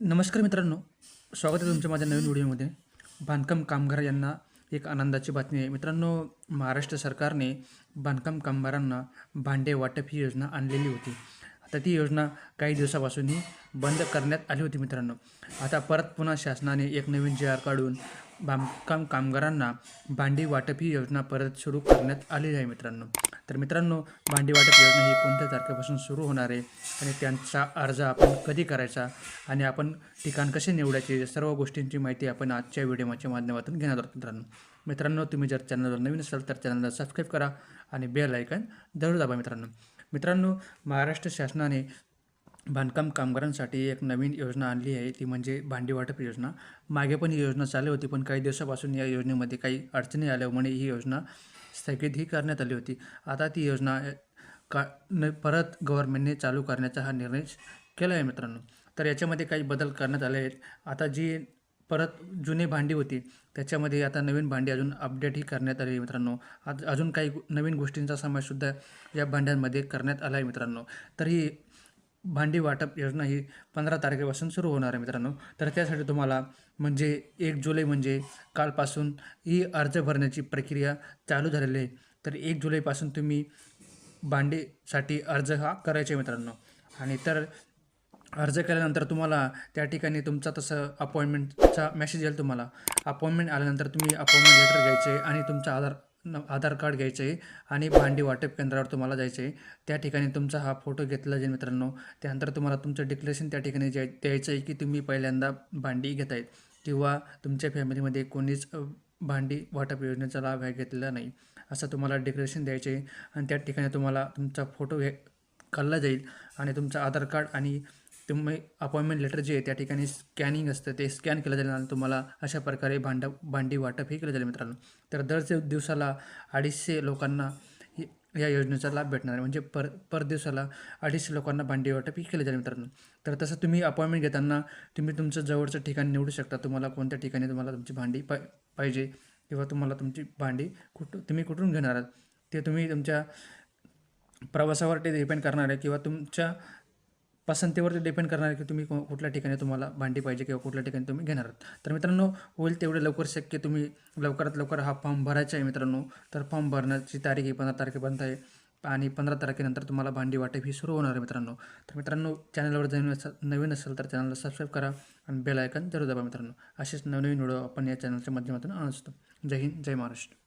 नमस्कार मित्रांनो स्वागत आहे तुमच्या माझ्या नवीन व्हिडिओमध्ये. बांधकाम कामगार यांना एक आनंदाची बातमी आहे. मित्रांनो महाराष्ट्र सरकारने बांधकाम कामगारांना भांडे वाटप ही योजना आणलेली होती. आता ती योजना काही दिवसापासूनही बंद करण्यात आली होती मित्रांनो. आता परत पुन्हा शासनाने एक नवीन जी आर काढून बांधकाम कामगारांना भांडी वाटप ही योजना परत सुरू करण्यात आलेली आहे मित्रांनो. तर मित्रांनो भांडी वाटप योजना ही कोणत्या तारखेपासून सुरू होणार आहे आणि त्यांचा अर्ज आपण कधी करायचा आणि आपण ठिकाण कसे निवडायचे या सर्व गोष्टींची माहिती आपण आजच्या व्हिडिओच्या माध्यमातून घेणार आहोत मित्रांनो. मित्रांनो तुम्ही जर चॅनलवर नवीन असाल तर चॅनलला सबस्क्राईब करा आणि बेल ऐकन जरूर दाबा मित्रांनो. मित्रांनो महाराष्ट्र शासनाने बांधकाम कामगारांसाठी एक नवीन योजना आणली आहे. ती म्हणजे भांडी वाटप योजना. मागे पण ही योजना चालू होती पण काही दिवसापासून या योजनेमध्ये काही अडचणी आल्यामुळे ही योजना स्थगितही करण्यात आली होती. आता ती योजना का न परत गव्हर्नमेंटने चालू करण्याचा हा निर्णय केला आहे मित्रांनो. तर याच्यामध्ये काही बदल करण्यात आले आहेत. आता जी परत जुने भांडी होती त्याच्यामध्ये आता नवीन भांडी अजून अपडेटही करण्यात आली आहे मित्रांनो. आज अजून काही नवीन गोष्टींचा समावेशसुद्धा या भांड्यांमध्ये करण्यात आला आहे मित्रांनो. तर ही भांडी वाटप योजना ही पंधरा तारखेपासून सुरू होणार आहे मित्रांनो. तर त्यासाठी तुम्हाला म्हणजे एक जुलै म्हणजे कालपासून ही अर्ज भरण्याची प्रक्रिया चालू झालेली आहे. तर एक जुलैपासून तुम्ही भांडीसाठी अर्ज हा करायचे मित्रांनो. आणि तर अर्ज केल्यानंतर तुम्हाला त्या ठिकाणी तुमचा तसं अपॉइंटमेंटचा मेसेज येईल तुम्हाला. अपॉइंटमेंट आल्यानंतर तुम्ही अपॉइंटमेंट लेटर घ्यायचे आणि तुमचा आधार आधार कार्ड घ्यायचं आहे आणि भांडी वाटप केंद्रावर तुम्हाला जायचं. आहे त्या ठिकाणी तुमचा हा फोटो घेतला जाईल मित्रांनो. त्यानंतर तुम्हाला तुमचं डिक्लेरेशन त्या ठिकाणी जाय द्यायचं आहे की तुम्ही पहिल्यांदा भांडी घेत आहेत किंवा तुमच्या फॅमिलीमध्ये कोणीच भांडी वाटप योजनेचा लाभ घेतलेला नाही. असं तुम्हाला डिक्लेरेशन द्यायचे आहे आणि त्या ठिकाणी तुम्हाला तुमचा फोटो घे काढला जाईल आणि तुमचं आधार कार्ड आणि तुम्ही अपॉइंटमेंट लेटर जे आहे त्या ठिकाणी स्कॅनिंग असतं ते स्कॅन केलं जाईल आणि तुम्हाला अशा प्रकारे भांड भांडी वाटप हे केलं जाईल मित्रांनो. तर दर दिवसाला अडीचशे लोकांना या योजनेचा लाभ भेटणार आहे. म्हणजे पर पर दिवसाला अडीचशे लोकांना भांडी वाटप ही केलं जाईल मित्रांनो. तर तसं तुम्ही अपॉइंटमेंट घेताना तुम्ही तुमचं जवळचं ठिकाण निवडू शकता. तुम्हाला कोणत्या ठिकाणी तुम्हाला तुमची भांडी पा पाहिजे किंवा तुम्हाला तुमची भांडी कुठं तुम्ही कुठून घेणार आहात ते तुम्ही तुमच्या प्रवासावर ते डिपेंड करणार आहे किंवा तुमच्या पसंतीवरती डिपेंड करणार आहे की तुम्ही को- कुठल्या ठिकाणी तुम्हाला भांडी पाहिजे किंवा कुठल्या ठिकाणी तुम्ही घेणार आहात. तर मित्रांनो होईल तेवढे लवकर शक्य तुम्ही लवकरात लवकर हा फॉर्म भरायचा आहे मित्रांनो. तर फॉर्म भरण्याची तारीख ही पंधरा तारखेपर्यंत आहे आणि पंधरा तारखेनंतर तुम्हाला भांडी वाटप ही सुरू होणार आहे मित्रांनो. तर मित्रांनो चॅनलवर जर नवीन असेल तर चॅनलला सबस्क्राईब करा आणि बेल आयकन जरूर दाबा मित्रांनो. असेच नवनवीन व्हिडिओ आपण या चॅनलच्या माध्यमातून आणत असतो. जय हिंद जय महाराष्ट्र.